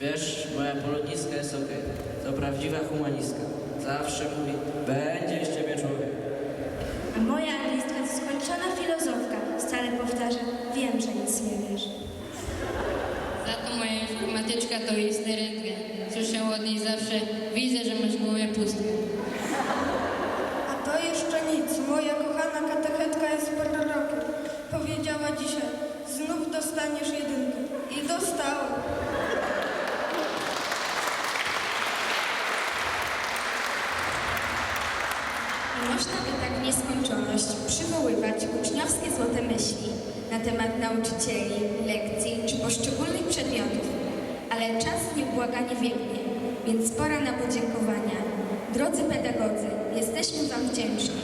Wiesz, moja poloniska jest okej. To prawdziwa humanistka. Zawsze mówi, będzie z ciebie człowiek. A moja anglistka to skończona filozofka. Stale powtarza, wiem, że nic nie wiesz. Za to moja informatyczka to jest rentgen. Słyszę od niej zawsze, widzę, że masz głowę pustkę. A to jeszcze nic. Moja kochana katechetka jest prorokiem. Powiedziała dzisiaj, znów dostaniesz jedynkę. Można by tak w nieskończoność przywoływać uczniowskie złote myśli na temat nauczycieli, lekcji czy poszczególnych przedmiotów, ale czas nieubłaganie biegnie, więc pora na podziękowania. Drodzy pedagodzy, jesteśmy Wam wdzięczni.